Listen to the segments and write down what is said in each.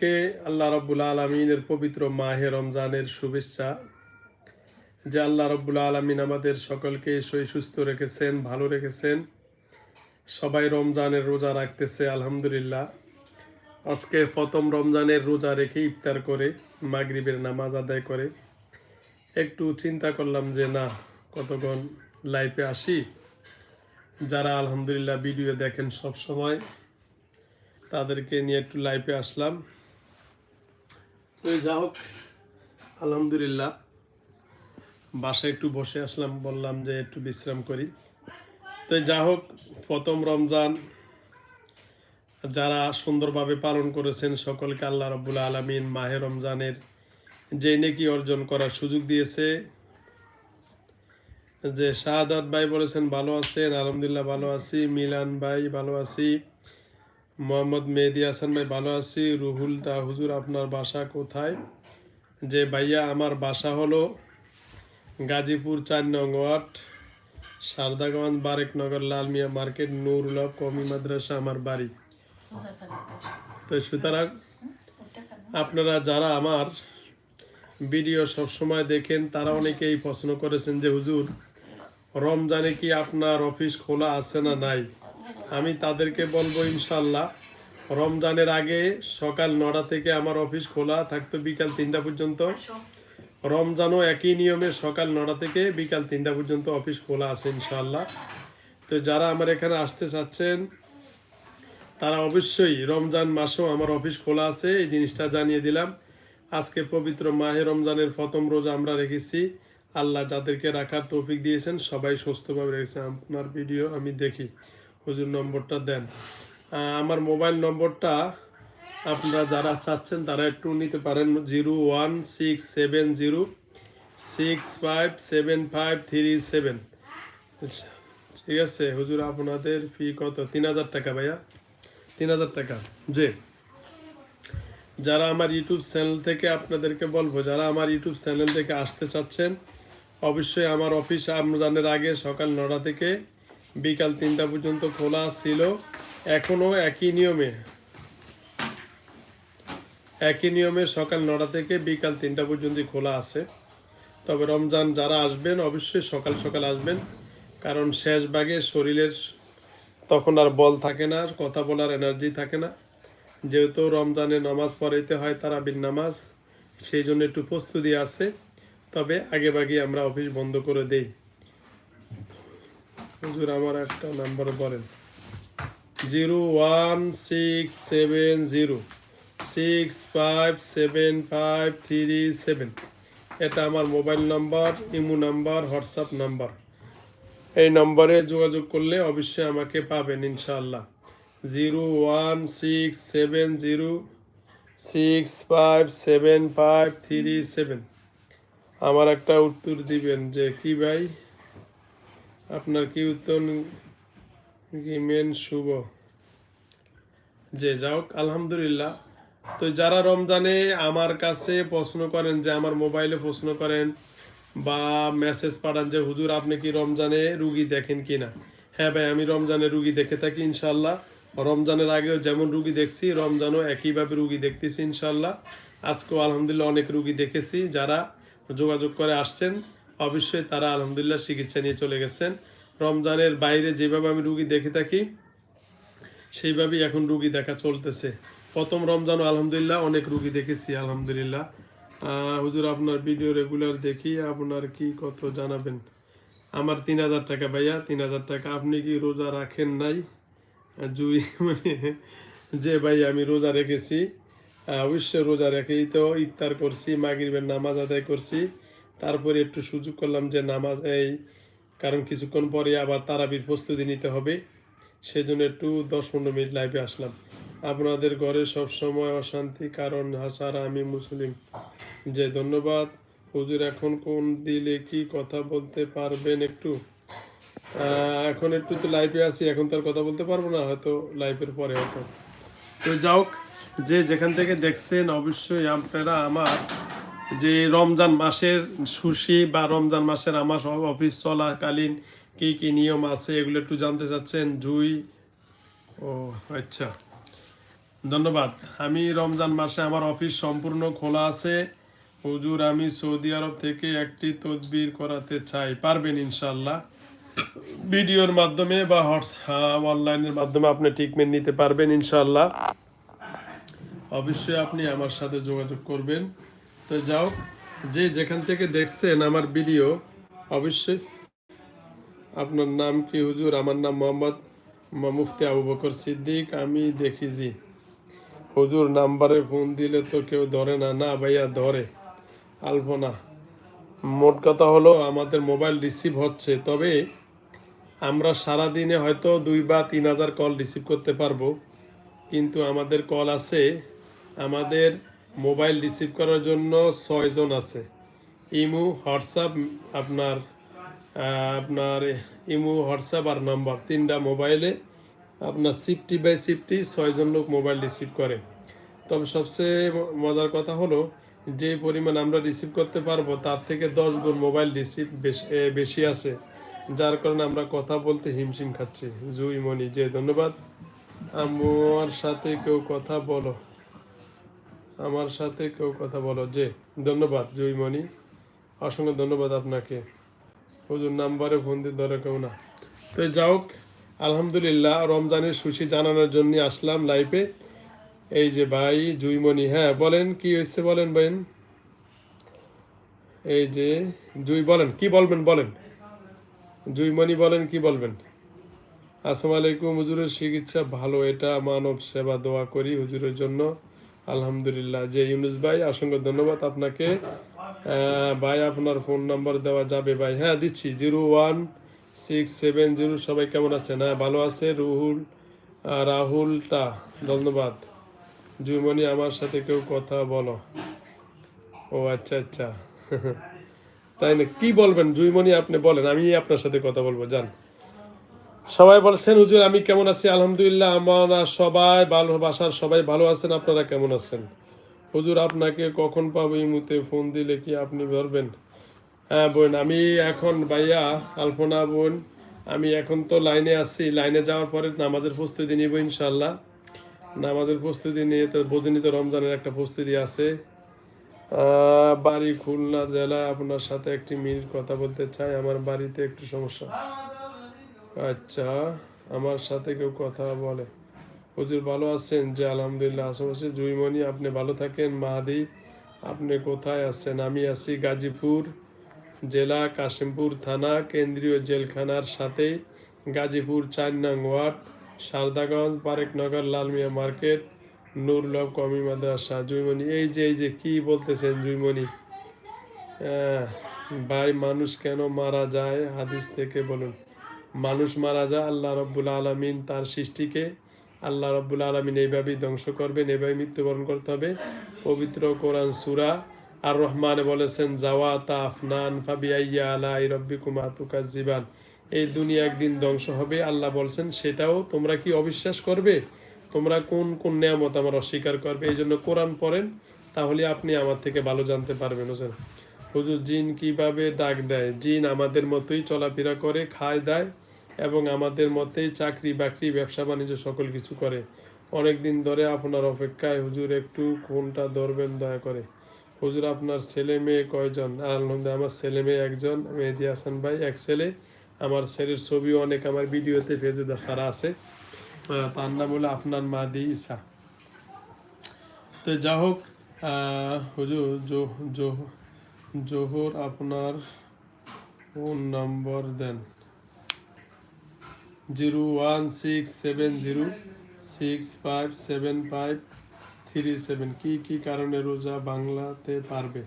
কে আল্লাহ রব্বুল আলমিনের পবিত্র মাহে রমজানের শুভেচ্ছা। যে আল্লাহ রব্বুল আলমিন আমাদের সকলকে সই সুস্থ রেখেছেন, ভালো রেখেছেন। সবাই রমজানের রোজা রাখতেছে, আলহামদুলিল্লাহ। আজকে প্রথম রমজানের রোজা রেখে ইফতার করে, মাগরিবের নামাজ আদায় করে। একটু চিন্তা করলাম যে, না, কতক্ষণ লাইফে আসি? যারা আলহামদুলিল্লাহ ভিডিও দেখেন সব সময় তাদেরকে নিয়ে একটু লাইফে আসলাম। তো যা হোক। আলহামদুলিল্লাহ। বাসায় একটু বসে আসলাম, বললাম যে একটু বিশ্রাম করি। তো যা হোক, প্রথম রমজান, যারা সুন্দরভাবে পালন করেছেন, সকলকে আল্লাহ রব্বুল আলমিন মাহে রমজানের যে নেকি অর্জন করার সুযোগ দিয়েছে। যে শাহাদাত ভাই বলেছেন, ভালো আছেন, আলহামদুলিল্লাহ ভালো আছি। মিলান ভাই ভালো আছি। মোহাম্মদ মেহেদি হাসান ভাই, ভালো আছি। রুহুল দা, হুজুর, আপনার বাসা কোথায়? যে ভাইয়া, আমার বাসা হলো গাজীপুর চার নং ওয়ার্ড, সারদাগঞ্জ বারেকনগর লালমিয়া মার্কেট নুরুল্লাহ কমি মাদ্রাসা, আমার বাড়ি। তো সুতরাং আপনারা যারা আমার ভিডিও সবসময় দেখেন, তারা অনেকেই প্রশ্ন করেছেন যে, হুজুর, রমজানে কি আপনার অফিস খোলা আছে না নাই? আমি তাদেরকে বলব ইনশাল্লাহ, রমজানের আগে সকাল নটা থেকে আমার অফিস খোলা থাকতো বিকাল তিনটা পর্যন্ত। রমজানও একই নিয়মে সকাল নটা থেকে বিকাল তিনটা পর্যন্ত অফিস খোলা আছে ইনশাল্লাহ। তো যারা আমার এখানে আসতে চাচ্ছেন, তারা অবশ্যই রমজান মাসেও আমার অফিস খোলা আছে, এই জিনিসটা জানিয়ে দিলাম। আজকে পবিত্র মাহে রমজানের প্রথম রোজ আমরা রেখেছি। আল্লাহ যাদেরকে রাখার তৌফিক দিয়েছেন, সবাই সুস্থভাবে রেখেছে। আপনার ভিডিও আমি দেখি। হুজুর নম্বরটা দেন। আমার মোবাইল নম্বরটা আপনারা যারা চাচ্ছেন তারা একটু নিতে পারেন zero one six seven zero six five seven five three seven. ঠিক আছে, হুজুর আপনাদের ফি কত? তিন হাজার টাকা ভাইয়া। তিন হাজার টাকা। যে যারা আমার ইউটিউব চ্যানেল থেকে আপনাদেরকে বলব, যারা আমার ইউটিউব চ্যানেল থেকে আসতে চাচ্ছেন, অবশ্যই আমার অফিস রমজানের আগে সকাল নটা থেকে বিকাল তিনটা পর্যন্ত খোলা ছিল। এখনও একই নিয়মে। একই নিয়মে সকাল নটা থেকে বিকাল তিনটা পর্যন্ত খোলা আছে। তবে রমজান যারা আসবেন, অবশ্যই সকাল সকাল আসবেন। কারণ শেষ ভাগে শরীরের তখন আর বল থাকে না, আর কথা বলার এনার্জি থাকে না। যেহেতু রমজানে নামাজ পড়াইতে হয় তারাবির নামাজ, সেই জন্য একটু প্রস্তুতি আছে। তবে আগে ভাগে আমরা অফিস বন্ধ করে দেই। হুজুর আমার একটা নাম্বার বলেন zero one six seven zero six five seven five three seven. এটা আমার mobile number, Imo number, WhatsApp number. এই নম্বরে যোগাযোগ করলে অবশ্যই আমাকে পাবেন ইনশাআল্লাহ। Zero one six seven zero six five seven five three seven. আমার একটা উত্তর দিবেন যে কি ভাই? আপনার কি উত্তর গিমেন শুভ? যে যাওক আলহামদুলিল্লাহ। তো যারা রমজানে আমার কাছে প্রশ্ন করেন, যে আমার মোবাইলে প্রশ্ন করেন বা মেসেজ পাঠান যে, হুজুর, আপনি কি রমজানে রুগী দেখেন কিনা হ্যাঁ ভাই, আমি রমজানে রুগী দেখে থাকি ইনশাল্লাহ রমজানের আগেও যেমন রুগী দেখছি, রমজানও একইভাবে রুগী দেখতেছি ইনশাল্লাহ আজকেও আলহামদুলিল্লাহ অনেক রুগী দেখেছি, যারা যোগাযোগ করে আসছেন। অবশ্যই তারা আলহামদুলিল্লাহ চিকিৎসা নিয়ে চলে গেছেন। রমজানের বাইরে যেভাবে আমি রুগী দেখে থাকি, সেইভাবেই এখন রুগী দেখা চলতেছে। প্রথম রমজানও আলহামদুলিল্লাহ অনেক রুগী দেখেছি, আলহামদুলিল্লাহ। হুজুর, আপনার ভিডিও রেগুলার দেখি, আপনার কি কত জানাবেন? আমার তিন হাজার টাকা ভাইয়া, তিন হাজার টাকা। আপনি কি রোজা রাখেন নাই? জুই মানে যে ভাই আমি রোজা রেখেছি অবশ্যই রোজা রেখেই তো ইফতার করছি, মাগরিবের নামাজ আদায় করছি। তারপরে একটু সুযোগ করলাম যে নামাজ এই, কারণ কিছুক্ষণ পরে আবার তারাবির প্রস্তুতি নিতে হবে। সেজন্য একটু দশ পনেরো মিনিট লাইভে আসলাম। আপনাদের ঘরে সব সময় অশান্তি, কারণ হাসারা আমি মুসলিম। যে ধন্যবাদ। হুজুর, এখন কোন দিলে কি কথা বলতে পারবেন একটু? এখন একটু তো লাইভে আছি, এখন তার কথা বলতে পারব না, হয়তো লাইভের পরে হয়তো। তো যাওক যে যেখান থেকে দেখছেন, অবশ্যই আপনারা আমার যে রমজান মাসের সুশি বা রমজান মাসের আমার সব অফিস চলাকালীন কি কি নিয়ম আছে এগুলো একটু জানতে চাচ্ছেন। জুই। ও আচ্ছা। ধন্যবাদ। আমি রমজান মাসে আমার অফিস সম্পূর্ণ খোলা আছে। হুজুর, আমি সৌদি আরব থেকে একটি তদবির করাতে চাই। পারবেন ইনশাল্লাহ ভিডিওর মাধ্যমে বা হোয়াটসঅ্যাপ অনলাইনের মাধ্যমে আপনি ট্রিটমেন্ট নিতে পারবেন ইনশাল্লাহ অবশ্যই আপনি আমার সাথে যোগাযোগ করবেন। তো যাও, যে যেখান থেকে দেখছেন আমার ভিডিও, অবশ্যই আপনার নাম কি হুজুর? আমার নাম মোহাম্মদ মুফতি আবু বকর সিদ্দিক, আমি দেখিছি হুজুর, নাম্বারে ফোন দিলে তো কেউ ধরে না। না ভাইয়া, ধরে। আলপনা মোট কথা হলো, আমাদের মোবাইল রিসিভ হচ্ছে। তবে আমরা সারা দিনে হয়তো দুই বা তিন হাজার কল রিসিভ করতে পারব। কিন্তু আমাদের কল আছে আমাদের মোবাইল রিসিভ করার জন্য ছয়জন আছে। ইমু, হোয়াটসঅ্যাপ, আপনার আপনার ইমু, হোয়াটসঅ্যাপ আর নাম্বার। তিনটা মোবাইলে আপনার সিফটি বাই সিফটি ছয়জন লোক মোবাইল রিসিভ করে। তবে সবচেয়ে মজার কথা হলো, যে পরিমাণ আমরা রিসিভ করতে পারব, তার থেকে দশ গুণ মোবাইল রিসিভ বেশি আছে। যার কারণে আমরা কথা বলতে হিমশিম খাচ্ছি। জুই মনি যে ধন্যবাদ। আমার সাথে কেউ কথা বলো। আমার সাথে কেউ কথা বলো। যে ধন্যবাদ জুইমণি অসংখ্য ধন্যবাদ আপনাকে। হুজুর, নাম্বারে ফোন দিয়ে ধরে কেউ না। তো যাও আলহামদুলিল্লাহ, রমজানের সুশি জানানোর জন্য আসলাম লাইভে এই যে ভাই জুইমণি হ্যাঁ বলেন, কি হয়েছে বলেন ভাইন? এই যে, জুই, বলেন, কি বলবেন, বলেন? জুইমণি বলেন, কি বলবেন? আসসালামু আলাইকুম, হুজুরের চিকিৎসা ভালো, এটা মানব সেবা, দোয়া করি হুজুরের জন্য। আলহামদুলিল্লাহ। যে ইউনুস ভাই, অসংখ্য ধন্যবাদ আপনাকে। ভাই, আপনার ফোন নাম্বার দেওয়া যাবে ভাই। হ্যাঁ দিচ্ছি। Zero one six seven zero. সবাই কেমন আছেন? হ্যাঁ ভালো আছে রুহুল রাহুলটা। ধন্যবাদ। জুইমণি আমার সাথে কেউ কথা বলো। ও আচ্ছা আচ্ছা। তাই না? কি বলবেন? জুইমণি আপনি বলেন। আমি আপনার সাথে কথা বলব। জান সবাই বলছেন হুজুর, আমি কেমন আছি? আলহামদুলিল্লাহ, আমরা সবাই ভালো, বাসার সবাই ভালো আছেন। আপনারা কেমন আছেন? হুজুর, আপনাকে কখন পাবো এই মুহূর্তে? ফোন দিলে কি আপনি ধরবেন? হ্যাঁ বোন, আমি এখন ভাইয়া আলপনা বোন, আমি এখন তো লাইনে আছি। লাইনে যাওয়ার পরে নামাজের প্রস্তুতি নিব ইনশাল্লাহ নামাজের প্রস্তুতি নিয়ে তো বোঝেনি তো রমজানের একটা প্রস্তুতি আছে। বাড়ি খুলনা জেলা আপনার সাথে একটি মিনিট কথা বলতে চাই। আমার বাড়িতে একটু সমস্যা। আচ্ছা আমার সাথে কেউ কথা বলে। হুজুর ভালো আছেন? যে আলহামদুলিল্লাহ আশেপাশে জুইমণি, আপনি ভালো থাকেন। মাহাদি, আপনি কোথায় আছেন? আমি আছি গাজীপুর জেলা, কাশিমপুর থানা, কেন্দ্রীয় জেলখানার সাথে গাজীপুর চার নং ওয়ার্ড, সারদাগঞ্জ পারেকনগর লালমিয়া মার্কেট নুরলভ কমি মাদ্রাসা। জুইমণি, এই যে এই যে, কি বলতেছেন জুইমণি? ভাই, মানুষ কেন মারা যায়? হাদিস থেকে বলুন। মানুষ মারা যায়, আল্লাহ রব্বুল আলমিন তার সৃষ্টিকে আল্লাহ রব্বুল আলমিন এইভাবেই ধ্বংস করবেন এইভাবে মৃত্যুবরণ করতে হবে। পবিত্র কোরআন সুরা আর রহমানে বলেছেন, জাওয়াতা আফনান ফাবিয়াইয়া আলা রব্বিকুমা তুকাজিবান এই দুনিয়া একদিন ধ্বংস হবে, আল্লাহ বলছেন, সেটাও তোমরা কি অবিশ্বাস করবে? তোমরা কোন কোন নিয়ামত আমার অস্বীকার করবে? এই জন্য কোরআন পড়েন, তাহলে আপনি আমার থেকে ভালো জানতে পারবেন হোসেন হুজুর জিন কীভাবে ডাক দেয়? জিন আমাদের মতোই চলাফেরা করে, খায়, দেয় এবং আমাদের মতেই চাকরি, বাকরি, ব্যবসা, বাণিজ্য সকল কিছু করে। অনেক দিন ধরে আপনার অপেক্ষায় হুজুর একটু কোনটা ধরবেন দয়া করে। হুজুর, আপনার ছেলে মেয়ে কয়জন? আলহামদুলিল্লাহ, আমার ছেলে মেয়ে একজন, মেহেদি হাসান ভাই এক ছেলে। আমার ছেলের ছবিও অনেক, আমার ভিডিওতে ফেজে সারা আছে। তার নাম হলো আপনার মাদি ইসা তো যা হোক হুজুর জো জো জোহর, আপনার ফোন নম্বর দেন। Zero one six seven zero six five seven five three seven. কী কী কারণে রোজা বাংলাতে পারবে?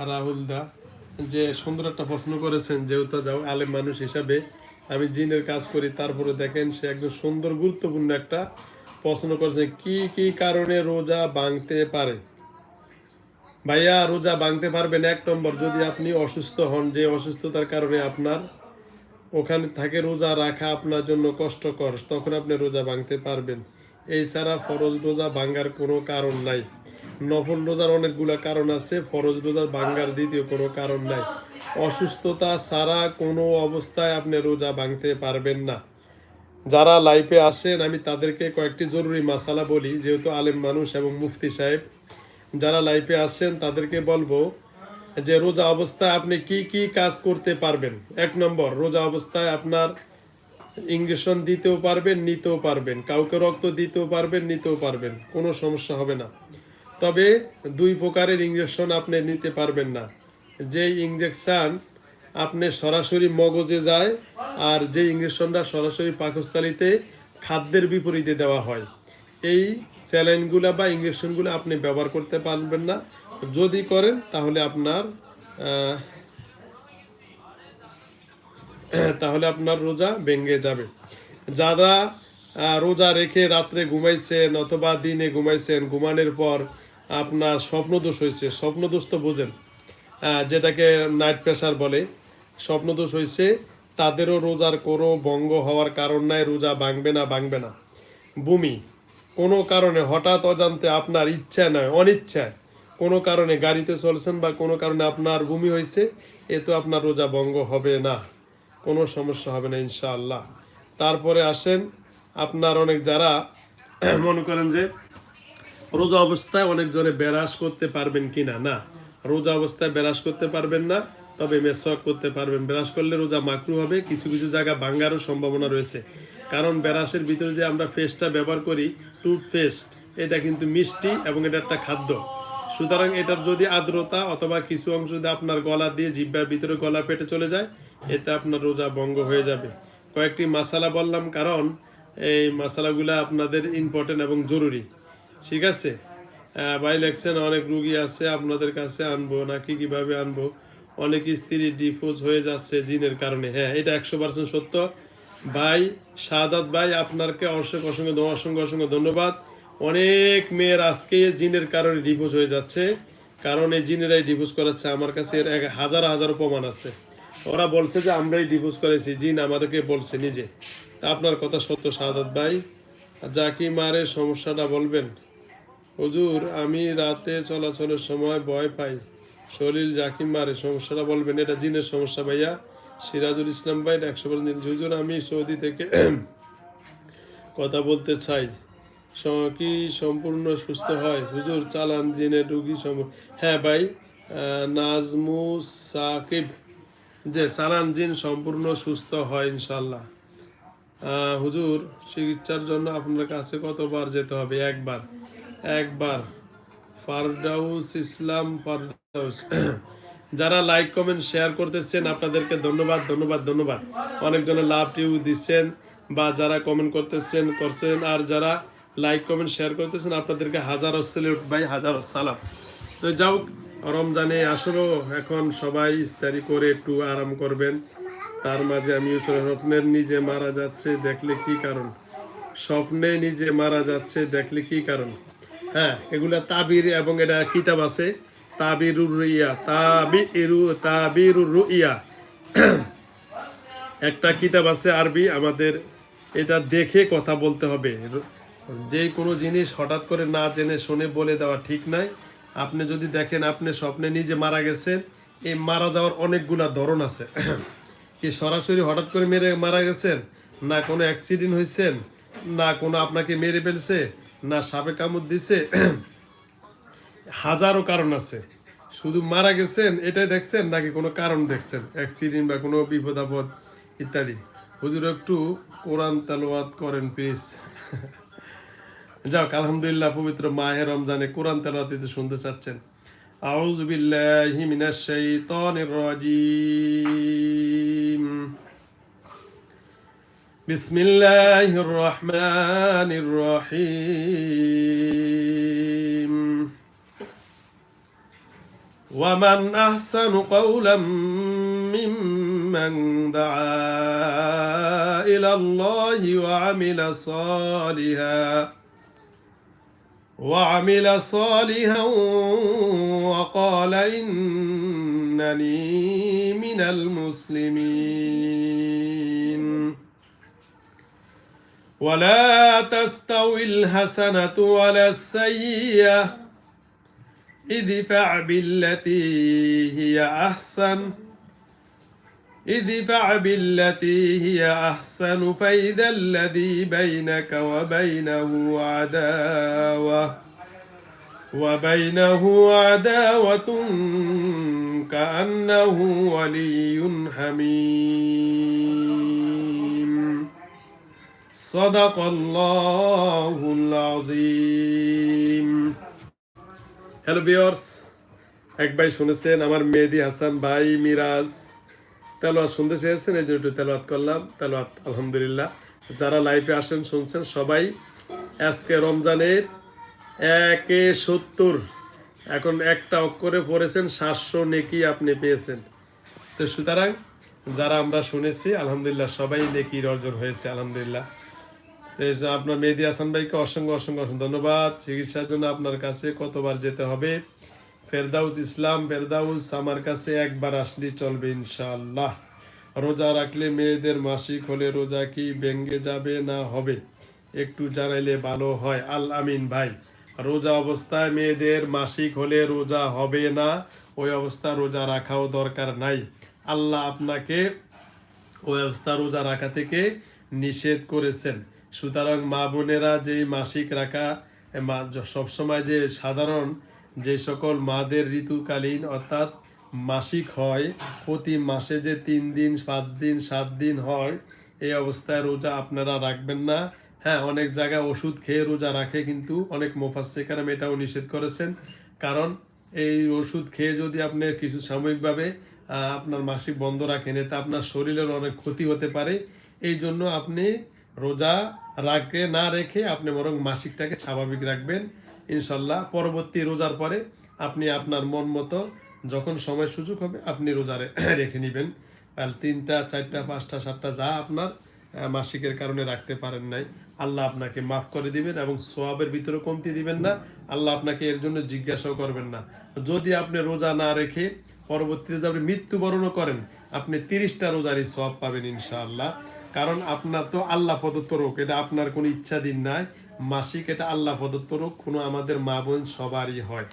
আর রাহুল দা, যে সুন্দর একটা প্রশ্ন করেছেন, যেহেতু যাও আলেম মানুষ হিসাবে আমি জিনের কাজ করি, তারপরে দেখেন সে একজন সুন্দর, গুরুত্বপূর্ণ একটা প্রশ্ন করেছেন কি কি কারণে রোজা ভাঙতে পারে? ভাইয়া, রোজা ভাঙতে পারবেন এক নম্বর। যদি আপনি অসুস্থ হন, যে অসুস্থতার কারণে আপনার ওখানে থাকে রোজা রাখা আপনার জন্য কষ্টকর, তখন আপনি রোজা ভাঙতে পারবেন। এছাড়া ফরজ রোজা ভাঙ্গার কোনো কারণ নাই। নফল রোজার অনেকগুলো কারণ আছে, ফরজ রোজার ভাঙ্গার দ্বিতীয় কোনো কারণ নাই। অসুস্থতা ছাড়া কোনো অবস্থায় আপনি রোজা ভাঙতে পারবেন না। যারা লাইফে আসেন, আমি তাদেরকে কয়েকটি জরুরি মাসালা বলি। যেহেতু আলেম মানুষ এবং মুফতি সাহেব যারা লাইফে আসছেন তাদেরকে বলব যে রোজা অবস্থায় আপনি কি কি কাজ করতে পারবেন? এক নম্বর, রোজা অবস্থায় আপনার ইঞ্জেকশন দিতেও পারবেন, নিতেও পারবেন। কাউকে রক্ত দিতেও পারবেন, নিতেও পারবেন। কোনো সমস্যা হবে না। তবে দুই প্রকারের ইঞ্জেকশন আপনি নিতে পারবেন না। যে ইঞ্জেকশন আপনি সরাসরি মগজে যায় আর যে ইঞ্জেকশনটা সরাসরি পাকস্থলিতে খাদ্যের বিপরীতে দেওয়া হয়, এই স্যালাইনগুলো বা ইঞ্জেকশনগুলো আপনি ব্যবহার করতে পারবেন না। যদি করেন, তাহলে আপনার তাহলে আপনার রোজা ভেঙে যাবে। যারা রোজা রেখে রাত্রে ঘুমাইছেন অথবা দিনে ঘুমাইছেন, ঘুমানোর পর আপনার স্বপ্নদোষ হয়েছে। স্বপ্নদোষ তো বোঝেন যেটাকে নাইট প্রেশার বলে। স্বপ্নদোষ হয়েছে, তাদেরও রোজার কোনো ভঙ্গ হওয়ার কারণ নাই, রোজা ভাঙবে না ভাঙবে না। বমি কোনো কারণে হঠাৎ অজান্তে আপনার ইচ্ছা নয় অনিচ্ছায় কোনো কারণে গাড়িতে চলছেন বা কোনো কারণে আপনার বমি হয়েছে, এ তো আপনার রোজা ভঙ্গ হবে না। কোনো সমস্যা হবে না, ইনশাআল্লাহ। তারপরে আসেন আপনার অনেক যারা মনে করেন যে রোজা অবস্থায় অনেকজনে ব্যারাস করতে পারবেন কিনা? না না রোজা অবস্থায় ব্যারাস করতে পারবেন না, তবে মেসওয়াক করতে পারবেন। ব্যারাস করলে রোজা মাকরু হবে, কিছু কিছু জায়গা ভাঙ্গারও সম্ভাবনা রয়েছে। কারণ ব্যারাসের ভিতরে যে আমরা পেস্টটা ব্যবহার করি টুথপেস্ট এটা কিন্তু মিষ্টি এবং এটা একটা খাদ্য। সুতরাং এটার যদি আর্দ্রতা অথবা কিছু অংশ যদি আপনার গলা দিয়ে, জিব্বার ভিতরে গলা পেটে চলে যায়, এতে আপনার রোজা ভঙ্গ হয়ে যাবে। কয়েকটি মশালা বললাম, কারণ এই মশালাগুলো আপনাদের ইম্পর্টেন্ট এবং জরুরি। ঠিক আছে? ভাই লেখছেন, অনেক রুগী আছে, আপনাদের কাছে আনব নাকি কীভাবে আনব? অনেক স্ত্রী ডিফোজ হয়ে যাচ্ছে জিনের কারণে। হ্যাঁ এটা একশো পার্সেন্ট সত্য। ভাই, সাদাত ভাই আপনাকে অসংখ্য অসংখ্য অসংখ্য অসংখ্য ধন্যবাদ। অনেক মেয়ের আজকে জিনের কারণে ডিভোর্স হয়ে যাচ্ছে। কারণ এই জিনেরাই ডিভোর্স করাচ্ছে, আমার কাছে এর এক হাজার হাজার প্রমাণ আছে। ওরা বলছে যে, আমরাই ডিভোর্স করেছি, জিন আমাদেরকে বলছে নিজে। তা আপনার কথা সত্য, সাদাত ভাই। জাকি মারের সমস্যাটা বলবেন? হুজুর, আমি রাতে চলাচলের সময় ভয় পাই। শরীর জাকিম মারে, সমস্যাটা বলবেন? এটা জিনের সমস্যা ভাইয়া। সিরাজুল ইসলাম ভাই, একশো পার্সেন্ট হুজুর, আমি সৌদি থেকে কথা বলতে চাই। কি সম্পূর্ণ সুস্থ হয়? হুজুর, চালান জিনে রুগী হ্যাঁ ভাই নাজমু সাকিব। যে চালান জিন সম্পূর্ণ সুস্থ হয় ইনশাল্লাহ হুজুর, চিকিৎসার জন্য আপনার কাছে কতবার যেতে হবে? একবার। একবার। ফারদাউস ইসলাম ফারদাউস। যারা লাইক, কমেন্ট, শেয়ার করতেছেন, আপনাদেরকে ধন্যবাদ ধন্যবাদ ধন্যবাদ। অনেকজনে লাভ টিউ দিচ্ছেন বা যারা কমেন্ট করতেছেন, করছেন, আর যারা লাইক, কমেন্ট, শেয়ার করতেছেন, আপনাদেরকে হাজার অসলিউট ভাই, হাজার সালাম। তো যাও, রমজানে আসলেও এখন সবাই ইফতারি করে একটু আরাম করবেন। তার মাঝে আমিও চলে স্বপ্নের নিজে মারা যাচ্ছে, দেখলে কি কারণ? স্বপ্নে নিজে মারা যাচ্ছে, দেখলে কি কারণ? হ্যাঁ এগুলা তাবির এবং এটা কিতাব আছে। তাবিরুর রুইয়া তাবিরু তাবিরুর রুইয়া একটা কিতাব আছে আরবি, আমাদের এটা দেখে কথা বলতে হবে। যে কোনো জিনিস হঠাৎ করে না জেনে শুনে বলে দেওয়া ঠিক নাই। আপনি যদি দেখেন আপনি স্বপ্নে নিজে মারা গেছেন, এই মারা যাওয়ার অনেকগুলা ধরন আছে। কি সরাসরি হঠাৎ করে মেরে মারা গেছেন? না কোনো অ্যাক্সিডেন্ট হয়েছেন? না কোনো আপনাকে মেরে ফেলছে? না সাপে কামড় দিছে? হাজারো কারণ আছে। শুধু মারা গেছেন এটাই দেখছেন নাকি কোনো কারণ দেখছেন অ্যাক্সিডেন্ট বা কোনো বিপদ আপদ ইত্যাদি হুজুর একটু কোরআন তালোয়াত করেন প্লিজ যাক আলহামদুলিল্লাহ পবিত্র মাহে রমজানে কোরআন তেলাওয়াত দিতে শুনতে চাচ্ছেন আউযু বিল্লাহি মিনাশ শাইতানির রাজিম بسم الله الرحمن الرحيم ومن أحسن قولا ممن دعا إلى الله وعمل صالحا وعمل صالحا وقال إنني من المسلمين. ولا تستوي الحسنة ولا السيئة. ادفع بالتي هي أحسن. ادفع بالتي هي أحسن فإذا الذي بينك وبينه عداوة وبينه عداوة كأنه ولي حميم. صدق الله العظيم. হ্যালো বিয়ার্স এক ভাই শুনেছেন, আমার মেহেদি হাসান ভাই মিরাজ। তেলোয়াত শুনতে চেয়েছেন, এই জন্য একটু তেলোয়াত করলাম। তেলোয়াত আলহামদুলিল্লাহ। যারা লাইভে আসেন, শুনছেন সবাই, আজকে রমজানের একে সত্তর। এখন একটা অক্ষরে পড়েছেন, সাতশো নেকি আপনি পেয়েছেন। তো সুতরাং, যারা আমরা শুনেছি, আলহামদুলিল্লাহ, সবাই নেকির অর্জন হয়েছে, আলহামদুলিল্লাহ। আপনার মেহেদি হাসান ভাইকে অসংখ্য অসংখ্য অসংখ্য ধন্যবাদ। চিকিৎসার জন্য আপনার কাছে কতবার যেতে হবে? ফেরদাউস ইসলাম, ফেরদাউস আমার কাছে একবার আসলে চলবে ইনশাল্লাহ রোজা রাখলে মেয়েদের মাসিক হলে রোজা কি ভেঙ্গে যাবে না হবে? একটু জানাইলে ভালো হয়। আল আমিন ভাই, রোজা অবস্থায় মেয়েদের মাসিক হলে রোজা হবে না? ওই অবস্থা রোজা রাখাও দরকার নাই। আল্লাহ আপনাকে ওই অবস্থা রোজা রাখা থেকে নিষেধ করেছেন। সুতরাং মা বোনেরা যে মাসিক রাখা সবসময় যে সাধারণ, যে সকল মাদের ঋতুকালীন অর্থাৎ মাসিক হয়, প্রতি মাসে যে তিন দিন, পাঁচ দিন, সাত দিন হয়, এই অবস্থায় রোজা আপনারা রাখবেন না। হ্যাঁ অনেক জায়গায় ওষুধ খেয়ে রোজা রাখে কিন্তু অনেক মোফাসেকারাম এটাও নিষেধ করেছেন। কারণ এই ওষুধ খেয়ে যদি আপনি কিছু সাময়িকভাবে আপনার মাসিক বন্ধ রাখেন, এতে আপনার শরীরের অনেক ক্ষতি হতে পারে। এই জন্য আপনি রোজা রাখে, না রেখে আপনি বরং মাসিকটাকে স্বাভাবিক রাখবেন। ইনশাল্লাহ পরবর্তী রোজার পরে আপনি আপনার মন মতো যখন সময় সুযোগ হবে, আপনি রোজা রেখে নেবেন। আর তিনটা, চারটা, পাঁচটা, সাতটা যা আপনার মাসিকের কারণে রাখতে পারেন নাই, আল্লাহ আপনাকে মাফ করে দিবেন এবং সোয়াবের ভিতরে কমতি দিবেন না। আল্লাহ আপনাকে এর জন্য জিজ্ঞাসাও করবেন না। যদি আপনি রোজা না রেখে পরবর্তীতে যদি আপনি মৃত্যুবরণও করেন, আপনি তিরিশটা রোজারই সব পাবেন ইনশাআল্লাহ। কারণ আপনার তো আল্লাহ প্রদত্ত রোগ, এটা আপনার কোনো ইচ্ছাধীন নাই। মাসিক এটা আল্লাহ প্রদত্ত রোগ, কোনো আমাদের মা বোন সবারই হয়।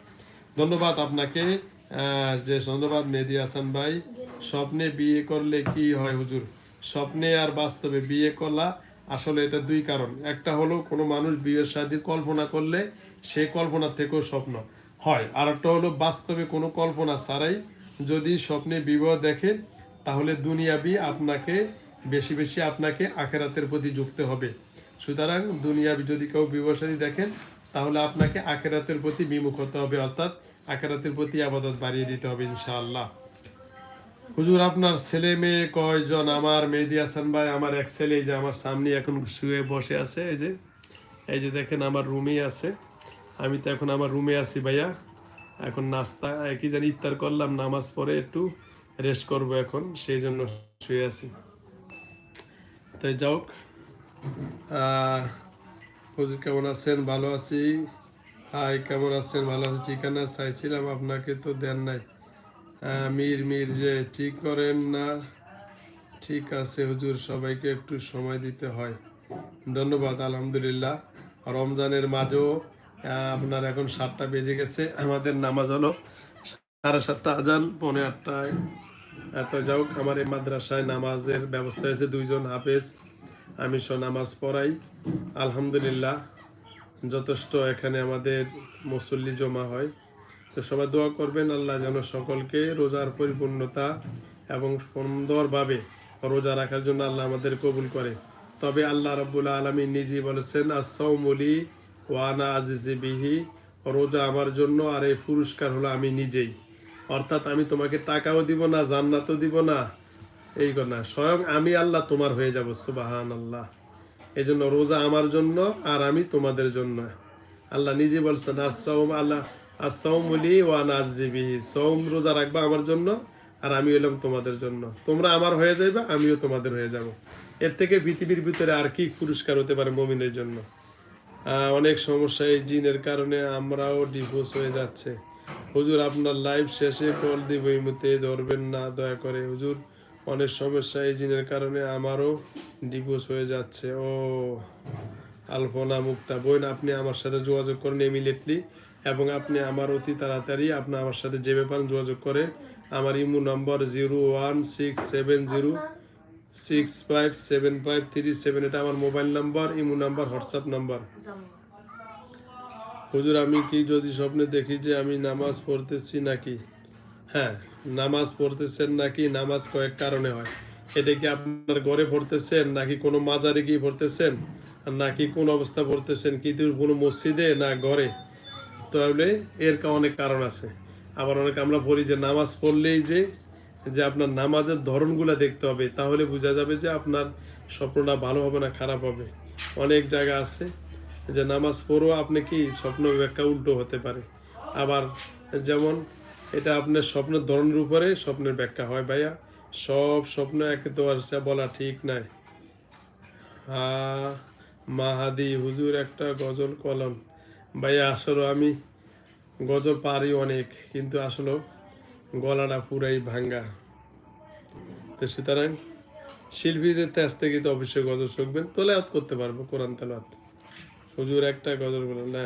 ধন্যবাদ আপনাকে। যে ধন্যবাদ, মেহেদি হাসান ভাই। স্বপ্নে বিয়ে করলে কি হয় হুজুর? স্বপ্নে আর বাস্তবে বিয়ে করা আসলে এটা দুই কারণ। একটা হলো, কোনো মানুষ বিয়ের শাদীর কল্পনা করলে সে কল্পনা থেকেও স্বপ্ন হয়। আর একটা হলো, বাস্তবে কোনো কল্পনা ছাড়াই যদি স্বপ্নে বিবাহ দেখেন তাহলে দুনিয়াবি আপনাকে, বেশি বেশি আপনাকে আখেরাতের প্রতি যুক্ত হবে। সুতরাং দুনিয়াবি যদি কেউ বিবাহ দেখেন, তাহলে আপনাকে আখেরাতের প্রতি বিমুখ হতে হবে, অর্থাৎ আখেরাতের প্রতি আবাদত বাড়িয়ে দিতে হবে ইনশাআল্লাহ। হুজুর, আপনার ছেলে মেয়ে কয়জন? আমার মেহেদি হাসান ভাই, আমার এক ছেলে, এই যে আমার সামনে এখন শুয়ে বসে আছে, এই যে এই যে দেখেন আমার রুমেই আছে। আমি তো এখন আমার রুমে আছি ভাইয়া। এখন নাস্তা কি জানি ইফতার করলাম, নামাজ পড়ে একটু রেস্ট করব এখন, সেই জন্য শুয়ে আছি। তাই যাওক হুজুর কেমন আছেন? ভালো আছি। হাই, কেমন আছেন? ভালো আছি। ঠিকানা চাইছিলাম, আপনাকে তো দেন নাই। মির, মীর যে ঠিক করেন না, ঠিক আছে হুজুর, সবাইকে একটু সময় দিতে হয়। ধন্যবাদ, আলহামদুলিল্লাহ। রমজানের মাঝেও আপনার এখন সাতটা বেজে গেছে, আমাদের নামাজ হলো সাড়ে সাতটা, আজান পৌনে আটটায়। এত যাও, আমার এই মাদ্রাসায় নামাজের ব্যবস্থা আছে দুইজন হাফেজ, আমি সব নামাজ পড়াই। আলহামদুলিল্লাহ, যথেষ্ট এখানে আমাদের মুসল্লি জমা হয়। তো সবাই দোয়া করবেন, আল্লাহ যেন সকলকে রোজার পরিপূর্ণতা এবং সুন্দরভাবে রোজা রাখার জন্য আল্লাহ আমাদের কবুল করে। তবে আল্লাহ রব্বুল আলমী নিজেই বলেছেন আসৌমলি ওয়ানা আজিজি বিহি রোজা আমার জন্য আর এই পুরস্কার হলো আমি নিজেই। অর্থাৎ আমি তোমাকে টাকাও দিব না, জান্নাতও দিব না। এই কথা। স্বয়ং আমি আল্লাহ তোমার হয়ে যাব সুবাহান আল্লাহ এই জন্য রোজা আমার জন্য আর আমি তোমাদের জন্য। আল্লাহ নিজে বলছেন আসসাউম আল্লাহ আসসাউমলি ওয়ান আজিবিহি সৌম রোজা রাখবা আমার জন্য আর আমি হইলাম তোমাদের জন্য। তোমরা আমার হয়ে যাইবা, আমিও তোমাদের হয়ে যাব। এর থেকে পৃথিবীর ভিতরে আর কি পুরস্কার হতে পারে মমিনের জন্য? অনেক সমস্যা এই জিনের কারণে আমরাও ডিভোর্স হয়ে যাচ্ছে। হুজুর, আপনার লাইভ শেষে কল দিব এই মুহূর্তে, ধরবেন না, দয়া করে। হুজুর, অনেক সমস্যা এই জিনের কারণে আমারও ডিভোর্স হয়ে যাচ্ছে। ও আলপনা মুক্তা, বোন, আপনি আমার সাথে যোগাযোগ করেন ইমিডিয়েটলি এবং আপনি আমার অতি তাড়াতাড়ি আপনি আমার সাথে যে ব্যাপারে যোগাযোগ করে, আমার ইমো নম্বর zero one six seven zero six five seven five three seven এটা আমার mobile number Imo number WhatsApp number হুজুর, আমি কি যদি স্বপ্নে দেখি যে আমি নামাজ পড়তেছি নাকি? হ্যাঁ নামাজ পড়তেছেন নাকি? নামাজ কয়েক কারণে হয়। এটা কি আপনার ঘরে পড়তেছেন নাকি কোনো মাজারে গিয়ে পড়তেছেন? নাকি কোন অবস্থা পড়তেছেন? কিন্তু কোনো মসজিদে না ঘরে? তাহলে এর অনেক কারণ আছে। আবার অনেক আমরা বলি যে নামাজ পড়লেই যে যে আপনার নামাজের ধরনগুলো দেখতে হবে, তাহলে বোঝা যাবে যে আপনার স্বপ্নটা ভালো হবে না খারাপ হবে। অনেক জায়গা আছে যে নামাজ পড়েও আপনি কি স্বপ্ন ব্যাখ্যা উল্টো হতে পারে। আবার যেমন এটা আপনার স্বপ্নের ধরনের উপরে স্বপ্নের ব্যাখ্যা হয়, ভাইয়া। সব স্বপ্ন একে তো আর বলা ঠিক নাই। হা, মাহাদি, হুজুর একটা গজল কলম। ভাইয়া, আসলে আমি গজল পারি অনেক, কিন্তু আসলে গলাটা পুরাই ভাঙ্গা। তো সুতরাং শিল্পীদের তেজ থেকে তো অবশ্যই গজল শিখবেন তোলায়াত করতে পারব, কোরআন তেলাত হুজুর একটা গজল বলে না,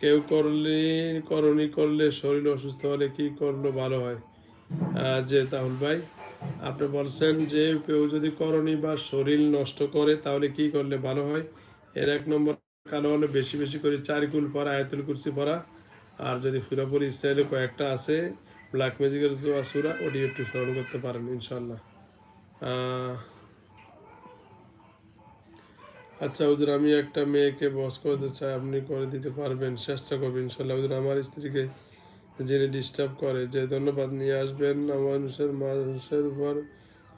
কেউ করলে করণী করলে শরীর অসুস্থ হলে কি করল ভালো হয়? যে তাহুল ভাই, আপনি বলছেন যে কেউ যদি করণী বা শরীর নষ্ট করে, তাহলে কি করলে ভালো হয়? এর এক নম্বর কালো হলে বেশি বেশি করে চারিকুল পরা আয়াতুল কুরসি পরা আর যদি পুরোপুরি ইসরায়েলে কয়েকটা আছে ব্ল্যাক ম্যাজিকের জোয়া সুরা ওটি একটু স্মরণ করতে পারেন ইনশাল্লাহ আচ্ছা ওদের আমি একটা মেয়েকে বস করতে চাই, আপনি করে দিতে পারবেন, চেষ্টা করবেন ইনশাল্লাহ হুজুর, আমার স্ত্রীকে যিনি ডিস্টার্ব করে, যে ধন্যবাদ নিয়ে আসবেন, মানুষের মানুষের উপর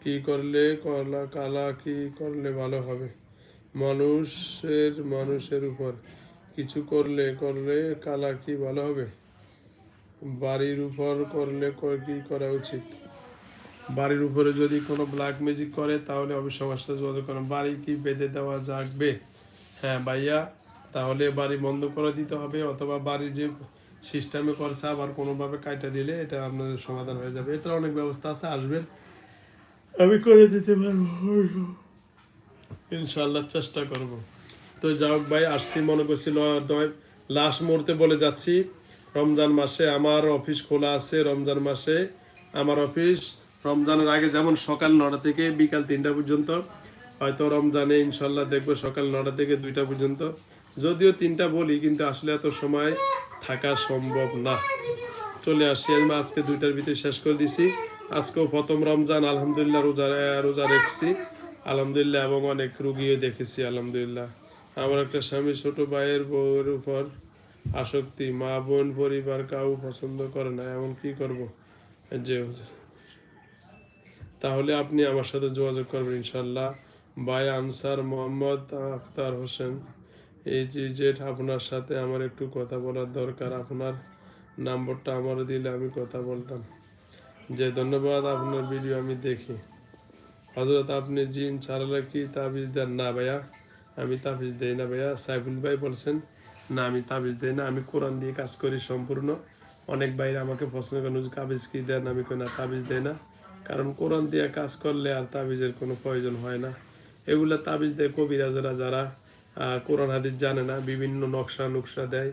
কি করলে কলা, কালা, কি করলে ভালো হবে? মানুষের মানুষের উপর কিছু করলে করলে কালা কি ভালো হবে? বাড়ির উপর করলে কি করা উচিত? বাড়ির উপরে যদি কোনো ব্ল্যাক ম্যাজিক করে, তাহলে অবশ্যই আমার সাথে যোগাযোগ করেন। বাড়ি কি বেঁধে দেওয়া যাবে? হ্যাঁ ভাইয়া, তাহলে বাড়ি বন্ধ করে দিতে হবে, অথবা বাড়ির যে সিস্টেমে করছে, আবার কোনোভাবে কাটা দিলে এটা আপনাদের সমাধান হয়ে যাবে। এটার অনেক ব্যবস্থা আছে, আসবেন। আমি করে দিতে পারব। ইনশাল্লাহ চেষ্টা করব। তো যাই হোক ভাই, আসছি, মনে করছিল লাস্ট মুহূর্তে বলে যাচ্ছি। রমজান মাসে আমার অফিস খোলা আছে, রমজান মাসে আমার অফিস। রমজানের আগে যেমন সকাল নটা থেকে বিকাল তিনটা পর্যন্ত, হয়তো রমজানে ইনশাল্লাহ দেখব সকাল নটা থেকে দুইটা পর্যন্ত। যদিও তিনটা বলি, কিন্তু আসলে এত সময় থাকা সম্ভব না। চলে আসি, আমি আজকে দুইটার ভিতরে শেষ করে দিছি। আজকেও প্রথম রমজান, আলহামদুলিল্লাহ রোজা রোজা রেখেছি। আলহামদুলিল্লাহ এবং অনেক রুগীও দেখেছি, আলহামদুলিল্লাহ। আমার একটা স্বামী, ছোট ভাইয়ের বউয়ের উপর আসক্তি, মা, বোন, পরিবার কাউ পছন্দ করে না, এমন কি করব? যে তাহলে আপনি আমার সাথে যোগাযোগ করবেন ইনশাল্লাহ ভাই আনসার মোহাম্মদ আখতার হোসেন। এই যে জেঠ আপনার সাথে আমার একটু কথা বলার দরকার, আপনার নাম্বারটা আমার দিলে আমি কথা বলতাম। যে ধন্যবাদ, আপনার ভিডিও আমি দেখি। হজরত আপনি জিন ছাড়ালে কি তাবিজ দেন? না ভাইয়া, আমি তাবিজ দেই না ভাইয়া। সাইফুল ভাই বলছেন না আমি তাবিজ দেই না আমি কোরআন দিয়ে কাজ করি সম্পূর্ণ। অনেক বাইরে আমাকে প্রশ্ন করেন "হুজুর, তাবিজ কি দেন? আমি কই না তাবিজ দেই না। কারণ কোরআন দিয়ে কাজ করলে আর তাবিজের কোনো প্রয়োজন হয় না। এগুলো তাবিজ দেয় কবিরাজেরা যারা কোরআন হাদিস জানে না বিভিন্ন নকশা নুকশা দেয়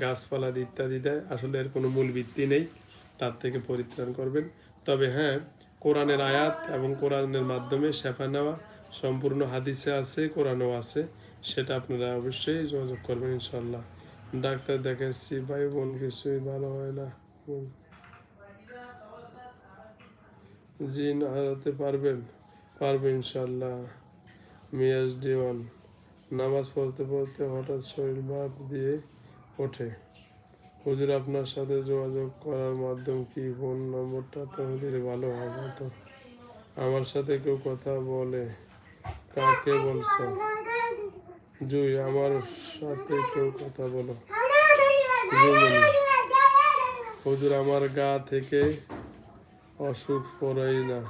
গাছপালা ইত্যাদি দেয়। আসলে এর কোনো মূল ভিত্তি নেই তার থেকে পরিত্রাণ করবেন। তবে হ্যাঁ কোরআনের আয়াত এবং কোরআনের মাধ্যমে শেফা নেওয়া সম্পূর্ণ হাদিসে আছে কোরআনও আছে। সেটা আপনারা অবশ্যই যোগাযোগ করবেন ইনশাল্লাহ ডাক্তার দেখাচ্ছি, ভাই বোন, কিছুই ভালো হয় না। জিন হারাতে পারবেন পারবেন ইনশাল্লাহ মিয়াজ ডিওয়ান নামাজ পড়তে পড়তে হঠাৎ শরীর ভাব দিয়ে ওঠে। হুজুর, আপনার সাথে যোগাযোগ করার মাধ্যম কি? ফোন নম্বরটা তো দিলে ভালো হবে তো আমার সাথে কেউ কথা বলে, কাকে বলছো জুই, আমার সাথে কেউ কথা বলো। হুজুর, আমার গা থেকে অসুখ পড়াই না,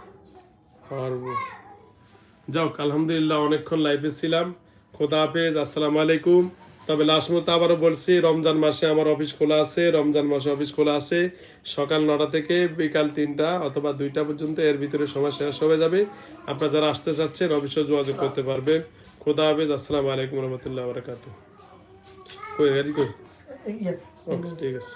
পারব। যাও, আলহামদুলিল্লাহ, অনেকক্ষণ লাইফে ছিলাম। খোদা হাফেজ, আসসালামু আলাইকুম। তবে লাস্ট মতো আবারও বলছি, রমজান মাসে আমার অফিস খোলা আছে, রমজান মাসে অফিস খোলা আছে। সকাল নটা থেকে বিকাল তিনটা অথবা দুইটা পর্যন্ত এর ভিতরে সময় শেষ হয়ে যাবে। আপনারা যারা আসতে চাচ্ছেন অফিসেও যোগাযোগ করতে পারবেন। খোদা হাফেজ আসসালামু আলাইকুম রহমতুল্লাহ বারকাত কই গাড়ি কই? ওকে ঠিক আছে।